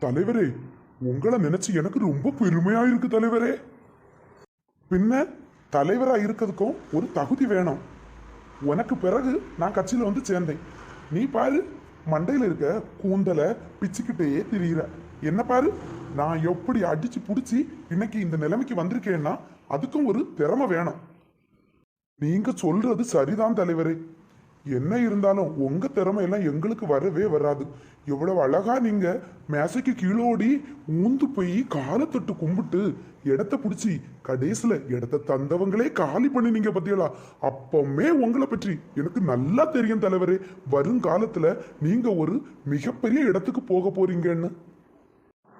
தலைவரே உங்களை நினைச்சு எனக்கு ரொம்ப பெருமையா இருக்கு தலைவரே. பின்ன தலைவரா இருக்கிறதுக்கும் ஒரு தகுதி வேணும். உனக்கு பிறகு நான் கட்சியில வந்து சேர்ந்தேன். நீ பாரு மண்டையில் இருக்க கூந்தலை பிச்சுக்கிட்டே திரியிற. என்ன பாரு நான் எப்படி அடிச்சு பிடிச்சி இன்னைக்கு இந்த நிலைமைக்கு வந்திருக்கேன்னா அதுக்கும் ஒரு திறமை வேணும். நீங்க சொல்றது சரிதான் தலைவரே. என்ன இருந்தாலும் உங்க திறமை எல்லாம் எங்களுக்கு வரவே வராது. எவ்வளவு அழகா நீங்க மேசைக்கு கீழோடி ஊந்து போய் காலை தொட்டு கும்பிட்டு இடத்த பிடிச்சி கடைசியில இடத்த தந்தவங்களே காலி பண்ணினீங்க பத்தியலா அப்பமே உங்களை பற்றி எனக்கு நல்லா தெரியும் தலைவரே. வருங்காலத்துல நீங்க ஒரு மிகப்பெரிய இடத்துக்கு போக போறீங்கன்னு.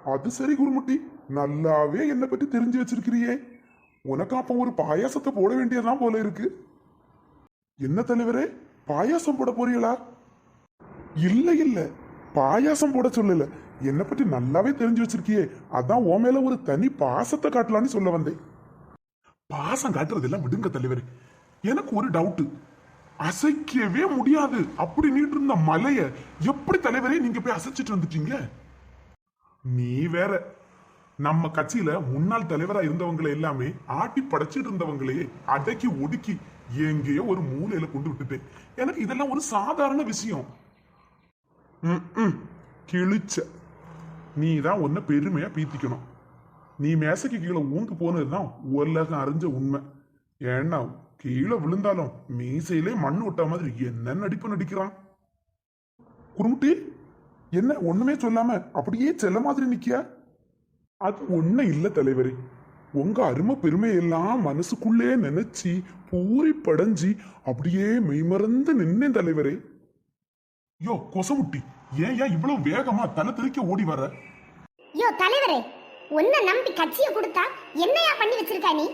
அது சரி குருமுட்டி நல்லாவே என்னை பற்றி தெரிஞ்சு வச்சிருக்கிறியே. உனக்கு அப்ப ஒரு பாயாசத்தை போட வேண்டியதுதான் போல இருக்கு. என்ன தலைவரே? பாயாசம் போட போறீங்களா? இல்ல இல்ல. பாயாசம் போட சொல்லல. என்னை பற்றி நல்லாவே தெரிஞ்சு வச்சிருக்கியே. அதான் உன் மேல ஒரு தனி பாசத்தை காட்டலான்னு சொல்ல வந்தேன். பாசம் காட்டுறதெல்லாம் விடுங்க தலைவர். எனக்கு ஒரு டவுட்டு அசைக்கவே முடியாது. அப்படி நீட்டு இருந்த மலைய எப்படி தலைவரே நீங்க போய் அசைச்சிட்டு வந்துட்டீங்க? நீ வேற. நம்ம கட்சியில முன்னாள் தலைவரா இருந்தவங்களை எல்லாமே ஆட்டி படைச்சிட்டு இருந்தவங்களையே அடக்கி ஒடுக்கி எங்கேயோ ஒரு மூலையில கொண்டு விட்டுட்டேன். எனக்கு இதெல்லாம் ஒரு சாதாரண விஷயம். கிழிச்ச. நீ தான் ஒன்ன பெருமையா பீத்திக்கணும். நீ மேசைக்கு கீழே ஊந்து போனதுதான் உலகம் அறிஞ்ச உண்மை. ஏன்னா கீழே விழுந்தாலும் மீசையிலே மண் விட்ட மாதிரி என்ன நடிப்பு நடிக்கிறான்? குருமுட்டி என்ன ஒண்ணுமே சொல்லாம அப்படியே செல்ல மாதிரி நிக்கியா? அது ஒண்ணு இல்ல தலைவரே. உங்க அருமை பெருமையெல்லாம் மனசுக்குள்ளே நினைச்சு பூரி படைஞ்சி அப்படியே மெய்மறந்து நின்னேன் தலைவரே. யோ கொசமுட்டி ஏன் ஏன் இவ்வளவு வேகமா தலை தெறிக்க ஓடி வர யோ தலைவரே உன்னை நம்பி கட்சியை கொடுத்தா என்னையா பண்ணி வச்சிருக்கா நீ?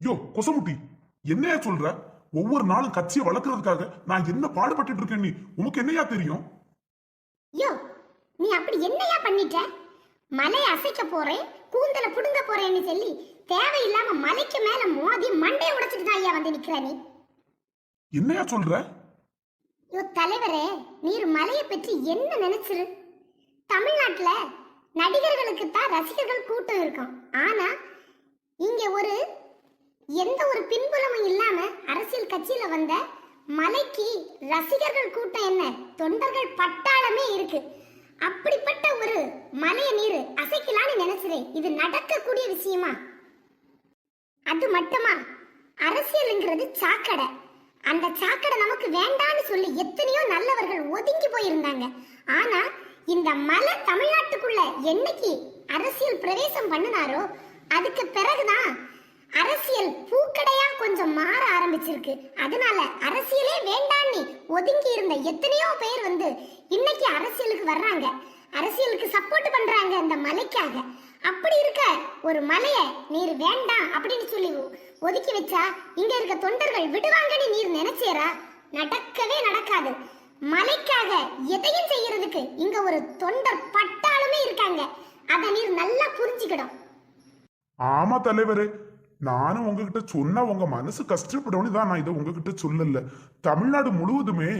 யோ கொசமுட்டி என்னையா சொல்ற? ஒவ்வொரு நாளும் கட்சியை வளர்க்கறதுக்காக நான் என்ன பாடுபட்டுட்டு இருக்கேன் நீ? உனக்கு என்னையா தெரியும்? யோ நீ அப்படி என்னையா பண்ணிட்ட? மலை அசைக்க போறேன் கூந்தல புடுங்க போறேன்னு சொல்லி தேவையில்லாம மலைக்கு மேல மோதி மண்டையை உடைச்சிட்டு தான் ஐயா வந்து நிக்கிற நீ. என்னையா சொல்ற? யோ தலைவரே நீர் மலையை பற்றி என்ன நினைச்சிரு? தமிழ்நாட்டுல நடிகர்களுக்கு தான் ரசிகர்கள் கூட்டம் இருக்கும். ஆனா இங்க ஒரு எந்த ஒரு பின்புலமும் இல்லாம அரசியல் கட்சியில வந்த மலைக்கு ரசிகர்கள் கூட்டம் என்ன? தொண்டர்கள் பட்டாளமே இருக்கு. அப்படிப்பட்ட ஒரு மலைய நீர் அசைக்கலான்னு நினைச்சிரேன் இது நடக்கக்கூடிய விஷயமா? அது மட்டுமா? அரசியலுங்கிறது சாக்கடை. அந்த சாக்கடை நமக்கு வேண்டான்னு சொல்லி எத்தனையோ நல்லவர்கள் ஒதுங்கி போயிருந்தாங்க. ஆனா இந்த மலை தமிழ்நாட்டுக்குள்ள என்னைக்கு அரசியல் பிரவேசம் பண்ணினாரோ அதுக்கு பிறகுதான் அரசியல் பூக்கடையா கொஞ்சம் மாற ஆரம்பிச்சிருக்கு. அதனால அரசியலே வேண்டான்னு ஒதுங்கி இருந்த எத்தனையோ பேர் வந்து இன்னைக்கு அரசியலுக்கு வர்றாங்க. அரசியலுக்கு சப்போர்ட் பண்றாங்க அந்த மலைக்காக. அப்படி இருக்க ஒரு மலைய நீர் வேண்டாம் அப்படின்னு சொல்லி ஒதுக்கி வச்சா இங்க இருக்க தொண்டர்கள் விடுவாங்கன்னு நீர் நினைச்சேரா? நடக்கவே நடக்காது. மலைக்காக எதையும் செய்யறதுக்கு இங்க ஒரு தொண்டர் பட்டாலுமே இருக்காங்க. அதை நீர் நல்லா புரிஞ்சுக்கிடும் ஆமா தலைவரே. நானும் உங்ககிட்ட சொன்னா உங்க மனசு கஷ்டப்படும்னு தான் நான் இதை உங்ககிட்ட சொல்லல. தமிழ்நாடு முழுவதுமே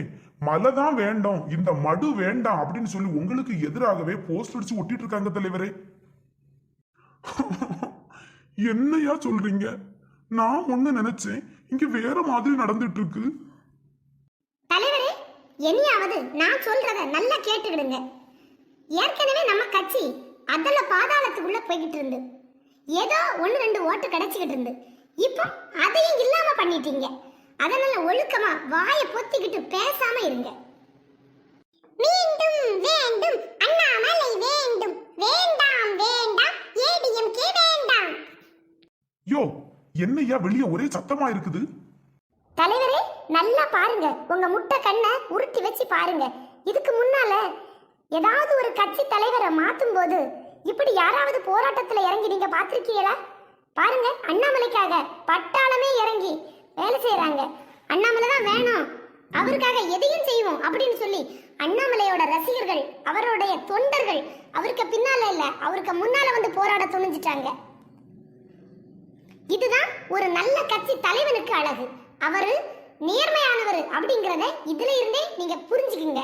மலை தான் வேண்டாம் இந்த மடு வேண்டாம் அப்படின்னு சொல்லி உங்களுக்கு எதிராகவே போஸ்ட் அடிச்சு ஒட்டிட்டு இருக்காங்க தலைவரே. என்னையா சொல்றீங்க? நான் ஒண்ணு நினைச்சேன் இங்க வேற மாதிரி நடந்துட்டு இருக்கு. தலைவரே என்னையாவது நான் சொல்றத நல்லா கேட்டுக்கிடுங்க. ஏற்கனவே நம்ம கட்சி அதல பாதாளத்துக்குள்ள போய்கிட்டு இருந்து. ஏதோ ஒன்று ரெண்டு ஓட்டு கிடைச்சிக்கிட்டு இருந்து. இப்போ அதையும் இல்லாம பண்ணிட்டீங்க. அதனால ஒழுக்கமா வாயை பொத்திக்கிட்டு பேசாம இருங்க. மீண்டும் வேண்டும். அண்ணாமலை வேண்டும். வேண்டாம் வேண்டாம். ஏடிஎம்கே வேண்டாம். யோ என்னையா வெளியே ஒரே சத்தமா இருக்குது? தலைவரே நல்லா பாருங்க. உங்க முட்டை கண்ணை உருட்டி வச்சு பாருங்க. இதுக்கு முன்னால ஏதாவது ஒரு கட்சி தலைவரை மாத்தும் போது இப்படி யாராவது போராட்டத்துல இறங்கி நீங்க பாத்திருக்கீங்களா பாருங்க அண்ணாமலைக்காக பட்டாளமே இறங்கி வேலை செய்யறாங்க அண்ணாமலை தான் வேணும். அவருக்காக எதையும் செய்வோம் அப்படின்னு சொல்லி அண்ணாமலையோட ரசிகர்கள் அவருடைய தொண்டர்கள் அவருக்கு பின்னால இல்ல அவருக்கு முன்னால வந்து போராட துணிஞ்சிட்டாங்க. இதுதான் ஒரு நல்ல கட்சி தலைவனுக்கு அழகு. அவரு நேர்மையானவர் அப்படிங்கிறத இதுல இருந்தே நீங்க புரிஞ்சுக்குங்க.